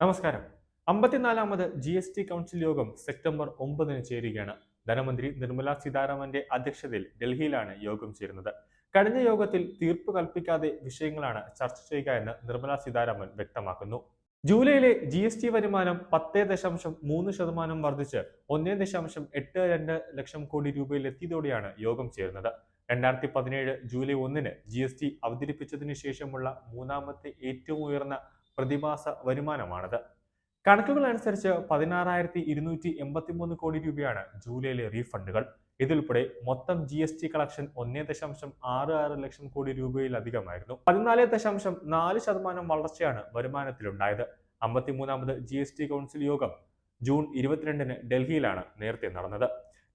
നമസ്കാരം. അമ്പത്തിനാലാമത് G S T council യോഗം സെപ്റ്റംബർ ഒമ്പതിന് ചേരുകയാണ്. ധനമന്ത്രി നിർമ്മല സീതാരാമന്റെ അധ്യക്ഷതയിൽ ഡൽഹിയിലാണ് യോഗം ചേരുന്നത്. കഴിഞ്ഞ യോഗത്തിൽ തീർപ്പ് കൽപ്പിക്കാതെ വിഷയങ്ങളാണ് ചർച്ച ചെയ്യുക എന്ന് നിർമ്മല സീതാരാമൻ വ്യക്തമാക്കുന്നു. ജൂലൈയിലെ ജി എസ് ടി വരുമാനം പത്ത് ദശാംശം മൂന്ന് ശതമാനം വർദ്ധിച്ച് ഒന്നേ ദശാംശം എട്ട് രണ്ട് ലക്ഷം കോടി രൂപയിൽ രൂപയിലെത്തിയതോടെയാണ് യോഗം ചേരുന്നത്. രണ്ടായിരത്തി പതിനേഴ് ജൂലൈ ഒന്നിന് ജി എസ് ടി അവതരിപ്പിച്ചതിനു ശേഷമുള്ള മൂന്നാമത്തെ ഏറ്റവും ഉയർന്ന പ്രതിമാസ വരുമാനമാണത്. കണക്കുകൾ അനുസരിച്ച് പതിനാറായിരത്തി ഇരുന്നൂറ്റി എൺപത്തിമൂന്ന് കോടി രൂപയാണ് ജൂലൈയിലെ റീഫണ്ടുകൾ. ഇതിലുൾപ്പെടെ മൊത്തം ജി എസ് ടി കളക്ഷൻ ഒന്നേ ദശാംശം ആറ് ആറ് ലക്ഷം കോടി രൂപയിലധികമായിരുന്നു. പതിനാല് ദശാംശം നാല് ശതമാനം വളർച്ചയാണ് വരുമാനത്തിലുണ്ടായത്. അമ്പത്തിമൂന്നാമത് G S T council June June ഇരുപത്തിരണ്ടിന് ഡൽഹിയിലാണ് നേരത്തെ നടന്നത്.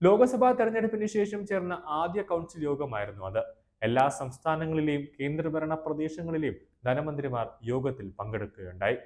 ലോക്സഭാ തെരഞ്ഞെടുപ്പിന് ശേഷം ചേർന്ന ആദ്യ കൗൺസിൽ യോഗമായിരുന്നു അത്. എല്ലാ സംസ്ഥാനങ്ങളിലെയും കേന്ദ്രഭരണ പ്രദേശങ്ങളിലെയും ധനമന്ത്രിമാർ യോഗത്തിൽ പങ്കെടുക്കുകയുണ്ടായി.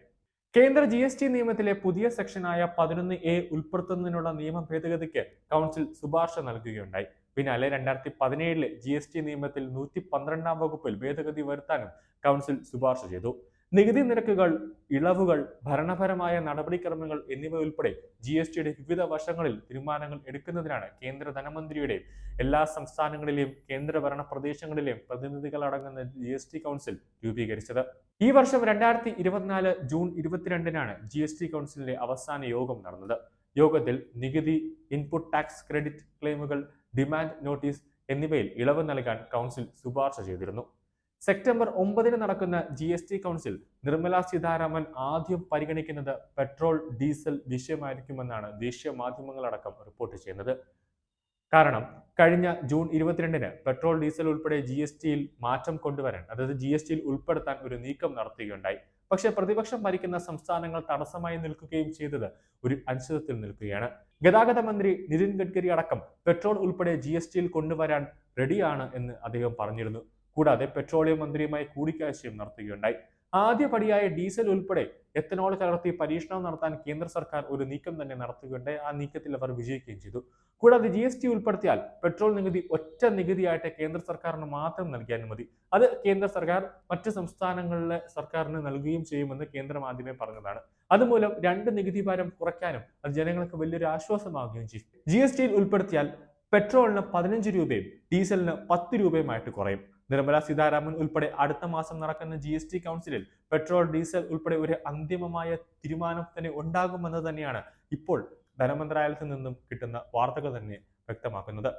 കേന്ദ്ര ജി എസ് ടി നിയമത്തിലെ പുതിയ സെക്ഷനായ പതിനൊന്ന് എ ഉൾപ്പെടുത്തുന്നതിനുള്ള നിയമ ഭേദഗതിക്ക് കൗൺസിൽ ശുപാർശ നൽകുകയുണ്ടായി. പിന്നാലെ രണ്ടായിരത്തി പതിനേഴിലെ ജി എസ് ടി നിയമത്തിൽ നൂറ്റി പന്ത്രണ്ടാം വകുപ്പിൽ ഭേദഗതി വരുത്താനും കൗൺസിൽ ശുപാർശ ചെയ്തു. നികുതി നിരക്കുകൾ ഇളവുകൾ ഭരണപരമായ നടപടിക്രമങ്ങൾ എന്നിവ ഉൾപ്പെടെ ജി എസ് ടിയുടെ വിവിധ വശങ്ങളിൽ തീരുമാനങ്ങൾ എടുക്കുന്നതിനാണ് കേന്ദ്ര ധനമന്ത്രിയുടെ എല്ലാ സംസ്ഥാനങ്ങളിലെയും കേന്ദ്രഭരണ പ്രദേശങ്ങളിലെയും പ്രതിനിധികൾ അടങ്ങുന്ന ജി എസ് ടി കൗൺസിൽ രൂപീകരിച്ചത്. ഈ വർഷം രണ്ടായിരത്തി ഇരുപത്തിനാല് ജൂൺ ഇരുപത്തിരണ്ടിനാണ് ജി എസ് ടി കൗൺസിലിന്റെ അവസാന യോഗം നടന്നത്. യോഗത്തിൽ നികുതി ഇൻപുട്ട് ടാക്സ് ക്രെഡിറ്റ് ക്ലെയിമുകൾ ഡിമാൻഡ് നോട്ടീസ് എന്നിവയിൽ ഇളവ് നൽകാൻ കൗൺസിൽ ശുപാർശ ചെയ്തിരുന്നു. സെപ്റ്റംബർ ഒമ്പതിന് നടക്കുന്ന G S T council Nirmala Sitharaman ആദ്യം പരിഗണിക്കുന്നത് പെട്രോൾ ഡീസൽ വിഷയമായിരിക്കുമെന്നാണ് ദേശീയ മാധ്യമങ്ങളടക്കം റിപ്പോർട്ട് ചെയ്യുന്നത്. കാരണം കഴിഞ്ഞ ജൂൺ ഇരുപത്തിരണ്ടിന് പെട്രോൾ ഡീസൽ ഉൾപ്പെടെ ജി എസ് ടിയിൽ മാറ്റം കൊണ്ടുവരാൻ അതായത് ജി എസ് ടിയിൽ ഉൾപ്പെടുത്താൻ ഒരു നീക്കം നടത്തുകയുണ്ടായി. പക്ഷേ പ്രതിപക്ഷം ഭരിക്കുന്ന സംസ്ഥാനങ്ങൾ തടസ്സമായി നിൽക്കുകയും ചെയ്തത് ഒരു അനിശ്ചിതത്തിൽ നിൽക്കുകയാണ്. ഗതാഗത മന്ത്രി നിതിൻ ഗഡ്കരി അടക്കം പെട്രോൾ ഉൾപ്പെടെ ജി എസ് ടിയിൽ കൊണ്ടുവരാൻ റെഡിയാണ് എന്ന് അദ്ദേഹം പറഞ്ഞിരുന്നു. കൂടാതെ പെട്രോളിയം മന്ത്രിയുമായി കൂടിക്കാഴ്ചയും നടത്തുകയുണ്ടായി. ആദ്യപടിയായ ഡീസൽ ഉൾപ്പെടെ എത്തനോൾ കലർത്തി പരീക്ഷണം നടത്താൻ കേന്ദ്ര സർക്കാർ ഒരു നീക്കം തന്നെ നടത്തുകയുണ്ടായി. ആ നീക്കത്തിൽ അവർ വിജയിക്കുകയും ചെയ്തു. കൂടാതെ ജി എസ് ടി ഉൾപ്പെടുത്തിയാൽ പെട്രോൾ നികുതി ഒറ്റ നികുതിയായിട്ട് കേന്ദ്ര സർക്കാരിന് മാത്രം നൽകിയാൽ മതി. അത് കേന്ദ്ര സർക്കാർ മറ്റ് സംസ്ഥാനങ്ങളിലെ സർക്കാരിന് നൽകുകയും ചെയ്യുമെന്ന് കേന്ദ്ര ആദ്യമേ പറഞ്ഞതാണ്. അതുമൂലം രണ്ട് നികുതി ഭാരം കുറയ്ക്കാനും അത് ജനങ്ങൾക്ക് വലിയൊരു ആശ്വാസമാകുകയും ചെയ്യും. ജി എസ് ടിയിൽ ഉൾപ്പെടുത്തിയാൽ പെട്രോളിന് പതിനഞ്ച് രൂപയും ഡീസലിന് പത്ത് രൂപയുമായിട്ട് കുറയും. നിർമ്മല സീതാരാമൻ ഉൾപ്പെടെ അടുത്ത മാസം നടക്കുന്ന ജി എസ് ടി കൗൺസിലിൽ പെട്രോൾ ഡീസൽ ഉൾപ്പെടെ ഒരു അന്തിമമായ തീരുമാനം തന്നെ ഉണ്ടാകുമെന്ന് തന്നെയാണ് ഇപ്പോൾ ധനമന്ത്രാലയത്തിൽ നിന്നും കിട്ടുന്ന വാർത്തകൾ തന്നെ വ്യക്തമാക്കുന്നത്.